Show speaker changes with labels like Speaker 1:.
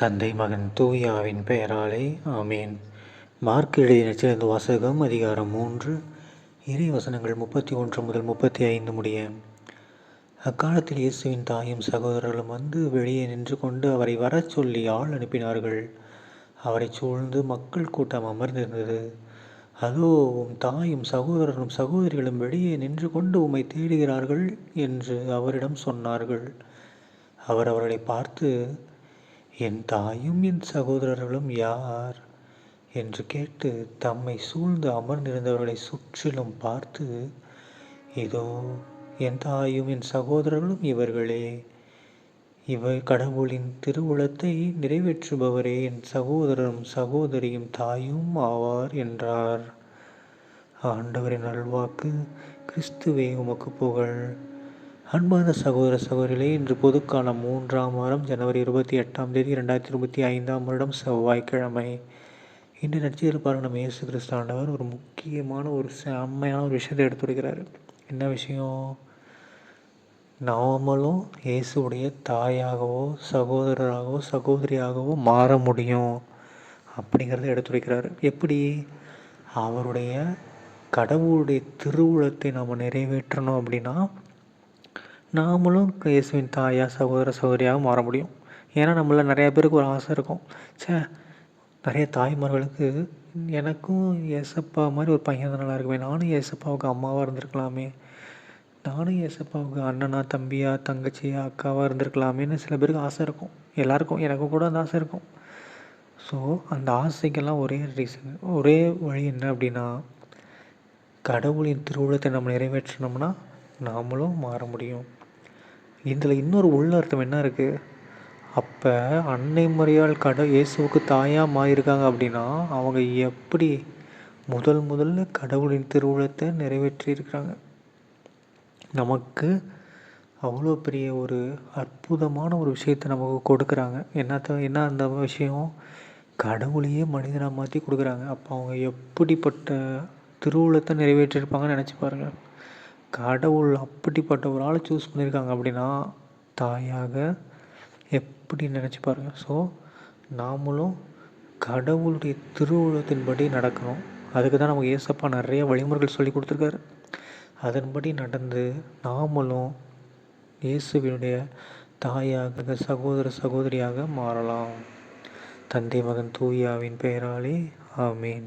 Speaker 1: தந்தை மகன் தூயாவின் பெயராலே ஆமேன். மார்க் எழுதிய வாசகம் அதிகாரம் மூன்று இறை வசனங்கள் முப்பத்தி ஒன்று முதல் முப்பத்தி ஐந்து முடிய. அக்காலத்தில் இயேசுவின் தாயும் சகோதரர்களும் வந்து வெளியே நின்று கொண்டு அவரை வரச் சொல்லி ஆள் அனுப்பினார்கள். அவரை சூழ்ந்து மக்கள் கூட்டம் அமர்ந்திருந்தது. அதோ உம் தாயும் சகோதரரும் சகோதரிகளும் வெளியே நின்று கொண்டு உம்மை தேடுகிறார்கள் என்று அவரிடம் சொன்னார்கள். அவர் அவர்களை பார்த்து என் தாயும் என் சகோதரர்களும் யார்? என்று கேட்டு தம்மை சூழ்ந்து அமர்ந்திருந்தவர்களை சுற்றிலும் பார்த்து இதோ என் தாயும் என் சகோதரர்களும் இவர்களே. இவர் கடவுளின் திருவுளத்தை நிறைவேற்றுபவரே என் சகோதரரும் சகோதரியும் தாயும் ஆவார் என்றார். ஆண்டவரின் அல்வாக்கு கிறிஸ்துவே உமக்கு புகழ். அன்பான சகோதர சகோதரிகளே இன்று பொதுக்காலம் மூன்றாம் வாரம் ஜனவரி இருபத்தி எட்டாம் தேதி ரெண்டாயிரத்தி இருபத்தி ஐந்தாம் வருடம் செவ்வாய்க்கிழமை. இன்று நட்சத்திர பாருங்கள் நம்ம இயேசு கிறிஸ்தாண்டவர் ஒரு முக்கியமான ஒரு செம்மையான ஒரு விஷயத்தை எடுத்துரைக்கிறார் என்ன விஷயம்? நாமளும் இயேசுடைய தாயாகவோ சகோதரராகவோ சகோதரியாகவோ மாற முடியும் அப்படிங்கிறத எடுத்துரைக்கிறார் எப்படி? அவருடைய கடவுளுடைய திருவுளத்தை நாம் நிறைவேற்றணும் அப்படின்னா நாமளும் இயேசுவின் தாயா சகோதர சகோதரியாக மாற முடியும். ஏன்னா நம்மள நிறையா பேருக்கு ஒரு ஆசை இருக்கும். சே நிறைய தாய்மார்களுக்கு எனக்கும் ஏசப்பா மாதிரி ஒரு பையன் தான் நல்லா இருக்குமே. நானும் ஏசப்பாவுக்கு அம்மாவாக இருந்திருக்கலாமே. நானும் ஏசப்பாவுக்கு அண்ணனா தம்பியா தங்கச்சியா அக்காவாக இருந்திருக்கலாமேன்னு சில பேருக்கு ஆசை இருக்கும். எல்லாருக்கும் எனக்கும் கூட அந்த ஆசை இருக்கும். ஸோ அந்த ஆசைக்கெல்லாம் ஒரே ரீசன் ஒரே வழி என்ன அப்படின்னா கடவுளின் திருவிழத்தை நம்ம நிறைவேற்றினோம்னா நாமளும் மாற முடியும். இதில் இன்னொரு உள்ளர்த்தம் என்ன இருக்குது அப்போ அன்னை முறையால் கட இயேசுவுக்கு தாயாக மாறியிருக்காங்க அப்படின்னா அவங்க எப்படி முதல் முதல்ல கடவுளின் திருவுளத்தை நிறைவேற்றியிருக்கிறாங்க? நமக்கு அவ்வளோ பெரிய ஒரு அற்புதமான ஒரு விஷயத்தை நமக்கு கொடுக்குறாங்க. என்னத்த என்ன அந்த விஷயம்? கடவுளையே மனிதனாக மாற்றி கொடுக்குறாங்க. அப்போ அவங்க எப்படிப்பட்ட திருவுளத்தை நிறைவேற்றியிருப்பாங்கன்னு நினச்சி பாருங்கள் கடவுள் அப்படிப்பட்ட ஒரு ஆளை சூஸ் பண்ணியிருக்காங்க அப்படின்னா தாயாக எப்படி நினச்சி பாருங்கள் ஸோ நாமளும் கடவுளுடைய திருவுளத்தின்படி நடக்கணும். அதுக்கு தான் நமக்கு ஏசப்பா நிறைய வழிமுறைகள் சொல்லி கொடுத்துருக்காரு. அதன்படி நடந்து நாமளும் இயேசுவினுடைய தாயாக சகோதர சகோதரியாக மாறலாம். தந்தை மகன் தூயாவின் பெயராலே ஆமீன்.